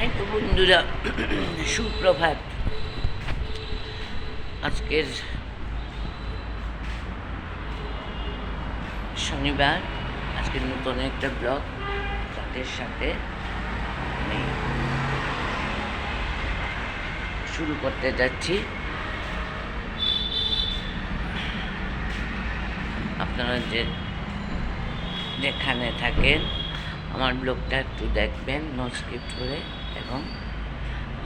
তো বন্ধুরা, সুপ্রভাত। আজকের শনিবার, আজকের নতুন একটা ব্লগ তাদের সাথে শুরু করতে যাচ্ছি। আপনারা যে যেখানে থাকেন, আমার ব্লগটা একটু দেখবেন নো স্কিপ্ট করে। এবং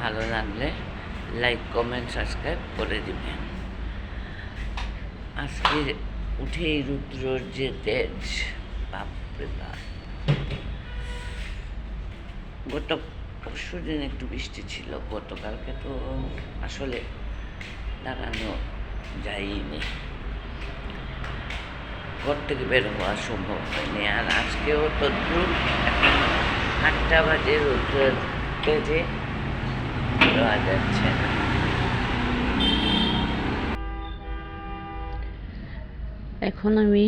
ভালো লাগলে লাইক কমেন্ট সাবস্ক্রাইব করে দিবেন। আজকে উঠে এই রুদ্রর যে তেজ, বাপরে বাপ। গত পরশু দিন একটু বৃষ্টি ছিল, গতকালকে তো আসলে দাঁড়ানো যায়নি। ঘর থেকে বের হওয়া সম্ভব হয়নি, আর আজকেও তো দূর আটটা বাজে দেওয়া যাচ্ছে এখন আমি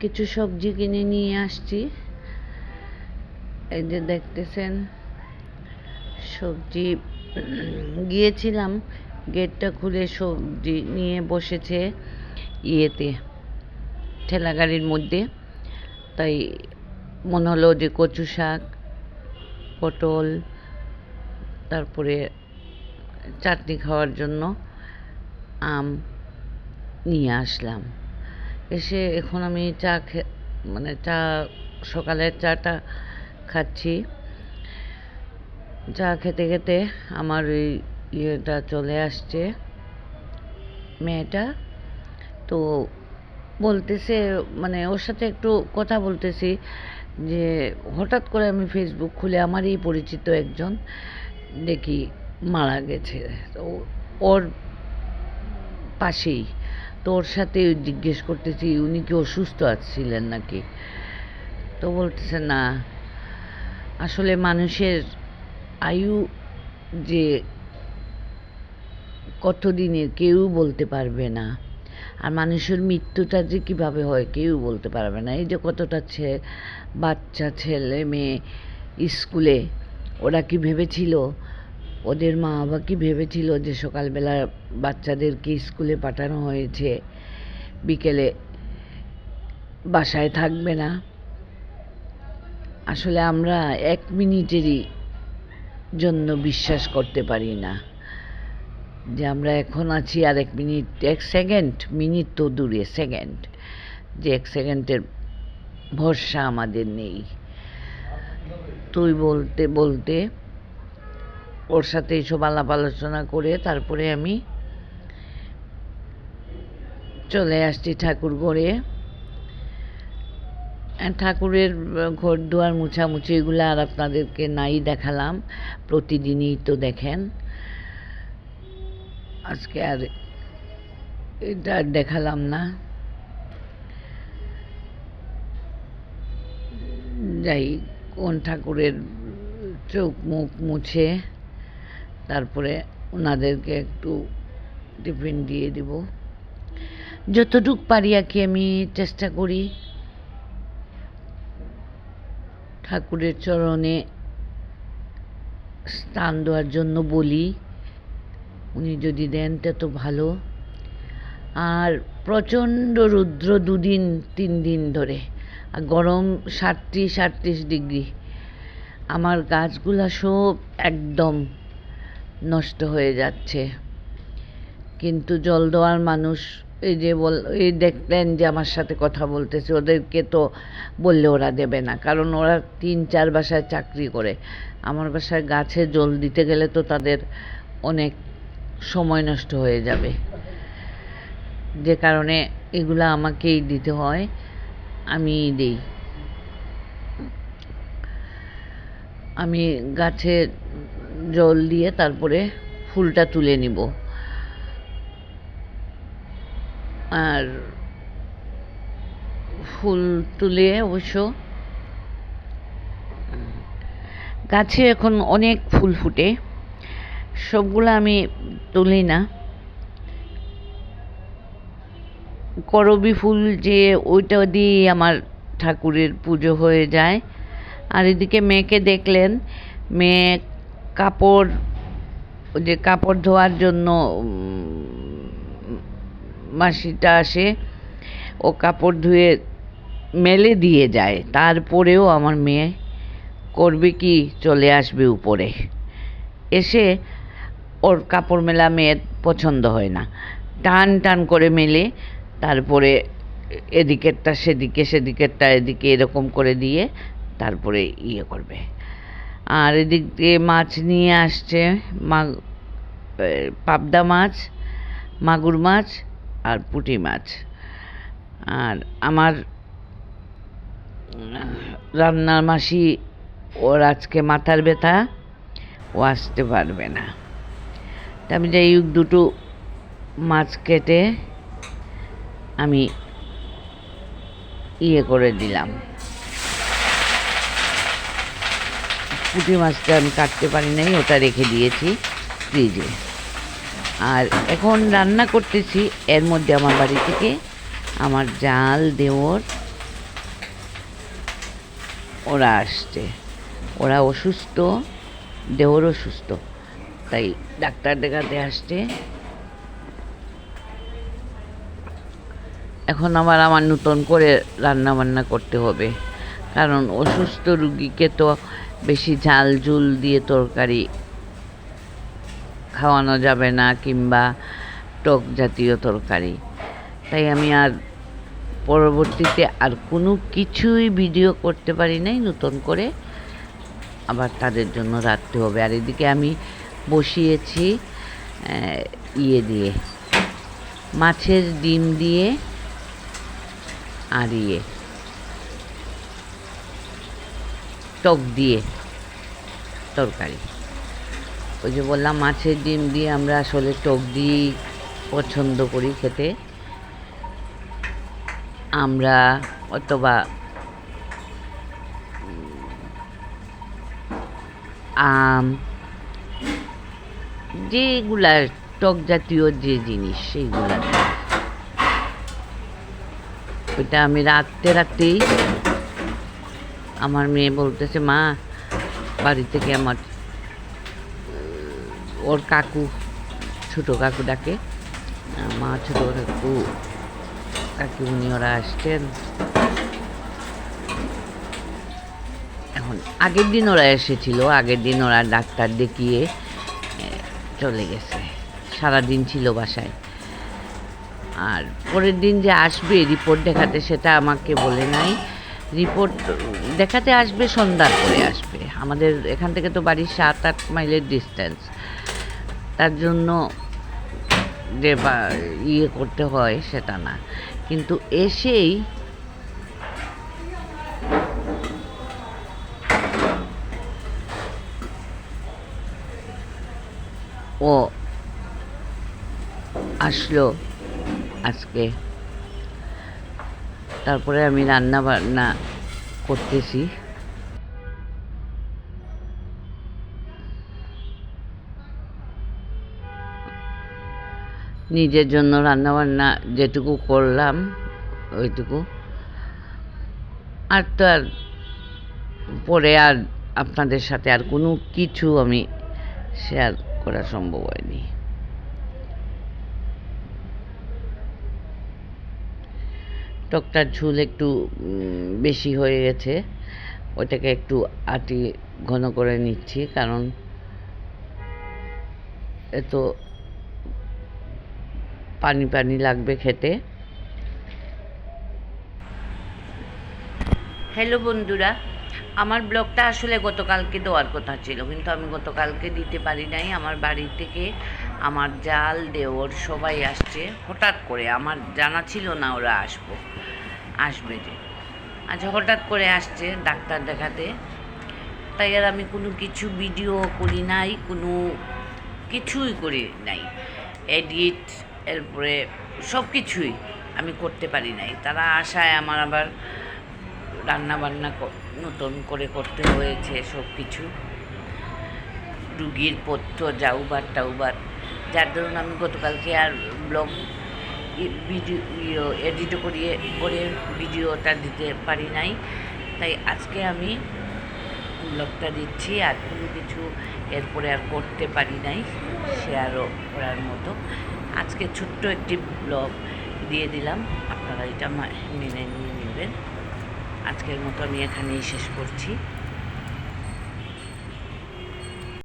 কিছু সবজি কিনে নিয়ে আসছি। এই যে দেখতেছেন, সবজি গিয়েছিলাম, গেটটা খুলে সবজি নিয়ে বসেছে ইয়েতে ঠেলা গাড়ির মধ্যে। তাই মনে হলো যে কচু শাক, পটল তারপরে চাটনি খাওয়ার জন্য আম নিয়ে আসলাম। এসে এখন আমি চা মানে চা সকালের চাটা খাচ্ছি। চা খেতে খেতে আমার ওই ইয়েটা চলে আসছে। মেয়েটা তো বলতেছে মানে ওর সাথে একটু কথা বলতেছি যে হঠাৎ করে আমি ফেসবুক খুলে, আমারই পরিচিত একজন। দেখি মারা গেছে। তো ওর পাশেই। তো ওর সাথে জিজ্ঞেস করতেছি, উনি কি অসুস্থ ছিলেন নাকি? তো বলতেছে, না। আসলে মানুষের আয়ু যে কতদিনের কেউ বলতে পারবে না। আর মানুষের মৃত্যুটা যে কীভাবে হয় কেউ বলতে পারবে না। এই যে কতটা ছে, বাচ্চা, ছেলে, মেয়ে, স্কুলে ওরা কি ভেবেছিল? ওদের মা বাবা কি ভেবেছিল যে সকালবেলা বাচ্চাদেরকে স্কুলে পাঠানো হয়েছে? বিকেলে বাসায় থাকবে না? আসলে আমরা এক মিনিটেরই জন্য বিশ্বাস করতে পারি না। যে আমরা এখন আছি আর এক মিনিট, এক সেকেন্ড, মিনিট তো দূরে, সেকেন্ড। যে এক সেকেন্ডের ভরসা আমাদের নেই। তুই বলতে বলতে ওর সাথে এইসব আলাপ আলোচনা করে তারপরে আমি চলে আসছি ঠাকুর ঘরে। ঠাকুরের ঘর দুয়ার মুছামুছি এগুলো আর আপনাদেরকে নাই দেখালাম, প্রতিদিনই তো দেখেন। আজকে আর এটা আর দেখালাম না। যাই কোন ঠাকুরের চোখ মুখ মুছে, তারপরে ওনাদেরকে একটু টিফিন দিয়ে দিব। যতটুক পারি আর কি আমি চেষ্টা করি। ঠাকুরের চরণে স্থান দেওয়ার জন্য বলি, উনি যদি দেন তা ভালো। আর প্রচণ্ড রুদ্র দুদিন, তিন দিন ধরে আর গরম সাতত্রিশ, আটত্রিশ ডিগ্রি। আমার গাছগুলা সব একদম নষ্ট হয়ে যাচ্ছে। কিন্তু জল দেওয়ার মানুষ এই যে বল, এই দেখলেন যে আমার সাথে কথা বলতেছে, ওদেরকে তো বললে ওরা দেবে না, কারণ ওরা তিন, চার বাসায় চাকরি করে। আমার বাসায় গাছে জল দিতে গেলে তো তাদের অনেক সময় নষ্ট হয়ে যাবে। যে কারণে এগুলো আমাকেই দিতে হয়। আমি দিই। আমি গাছে জল দিয়ে তারপরে ফুলটা তুলে নিব। আর ফুল তুলে অবশ্য গাছে এখন অনেক ফুল ফুটে। সবগুলো আমি তুলি না। করবি ফুল যে ওইটা দিয়েই আমার ঠাকুরের পুজো হয়ে যায়। আর এদিকে মেয়েকে দেখলেন, মেয়ে কাপড় যে কাপড় ধোয়ার জন্য মাসিটা আসে, ও কাপড় ধুয়ে মেলে দিয়ে যায়। তারপরেও আমার মেয়ে করবে কি, চলে আসবে উপরে। এসে ওর কাপড় মেলা মেয়ের পছন্দ হয় না। টান টান করে মেলে। তারপরে এদিকেরটা সেদিকে, সেদিকেরটা এদিকে এরকম করে দিয়ে তারপরে ইয়ে করবে। আর এদিক দিয়ে মাছ নিয়ে আসছে মা পাবদা মাছ, মাগুর মাছ আর পুঁটি মাছ। আর আমার রান্নার মাসি, ওর আজকে মাথার ব্যথা, ও আসতে পারবে না। তা আমি যাই দুটো মাছ কেটে আমি ইয়ে করে দিলাম। পুঁটি মাছটা আমি কাটতে পারি নাই, ওটা রেখে দিয়েছি ফ্রিজে। আর এখন রান্না করতেছি, এর মধ্যে আমার বাড়ি থেকে আমার জাল দেওর ওরা আসছে। ওরা অসুস্থ দেওর অসুস্থ তাই ডাক্তার দেখাতে আসছে। এখন আবার আমার নতুন করে রান্না বান্না করতে হবে। কারণ অসুস্থ রুগীকে তো বেশি ঝাল ঝুল দিয়ে তরকারি খাওয়ানো যাবে না কিংবা টক জাতীয় তরকারি। তাই আমি আর পরবর্তীতে আর কোনো কিছুই ভিডিও করতে পারি নাই নতুন করে। আবার তাদের জন্য রাখতে হবে। আর এদিকে আমি বসিয়েছি ইয়ে দিয়ে, মাছের ডিম দিয়ে আর ইয়ে টক দিয়ে তরকারি ওই যে বললাম, মাছের ডিম দিয়ে আমরা আসলে টক দিয়েই পছন্দ করি খেতে আমরা অথবা আম যেগুলা টক জাতীয় যে জিনিস সেইগুলা দিয়ে। ওইটা আমি রাখতে রাখতেই আমার মেয়ে বলতেছে, মা, বাড়ি থেকে আমার ওর কাকু, ছোট কাকু ডাকে। মা, ছোট কাকু কাকিমুনি ওরা আসছেন। এখন আগের দিন ওরা এসেছিল, আগের দিন ওরা ডাক্তার দেখিয়ে চলে গেছে। সারাদিন ছিল বাসায়। আর পরের দিন যে আসবে রিপোর্ট দেখাতে সেটা আমাকে বলে নাই। রিপোর্ট দেখাতে আসবে, সন্ধ্যার পরে আসবে। আমাদের এখান থেকে তো বাড়ির সাত আট মাইলের ডিস্টেন্স তার জন্য যে ইয়ে করতে হয় সেটা না। কিন্তু এসেই ও আসলো। আজকে। তারপরে আমি রান্না বান্না করতেছি। নিজের জন্য রান্না বান্না যেটুকু করলাম, ওইটুকু। আর তো আর পরে আর আপনাদের সাথে আর কোনো কিছু আমি শেয়ার করা সম্ভব হয়নি। টকটার ঝুল একটু বেশি হয়ে গেছে। ওটাকে একটু আটি ঘন করে নিচ্ছি, কারণ এত পানি পানি লাগবে খেতে। হ্যালো বন্ধুরা, আমার ব্লগটা আসলে গতকালকে দেওয়ার কথা ছিল, কিন্তু আমি গতকালকে দিতে পারি নাই। আমার বাড়ি থেকে আমার জাল দেওর সবাই আসছে। হঠাৎ করে আমার জানা ছিল না ওরা আসব। আসবে যে। আচ্ছা হঠাৎ করে আসছে ডাক্তার দেখাতে। তাই আর আমি কোনো কিছু ভিডিও করি নাই, কোনো কিছুই করি নাই। এডিট এরপরে সব কিছুই আমি করতে পারি নাই। তারা আশায় আমার আবার রান্না বান্না নতুন করে করতে হয়েছে সব কিছু রুগীর পথ্য যাউবার টাউবার যার দরুন আমি গতকালকে আর ব্লগ ভিডিও এডিটও করিয়ে, করে ভিডিওটা দিতে পারি নাই। তাই আজকে আমি ব্লগটা দিচ্ছি, আর কোনো কিছু এরপরে আর করতে পারি নাই, শেয়ারও করার মতো। আজকে ছোট্ট একটি ব্লগ দিয়ে দিলাম, আপনারা এটা মেনে নিয়ে নেবেন। আজকের মতো আমি এখানেই শেষ করছি।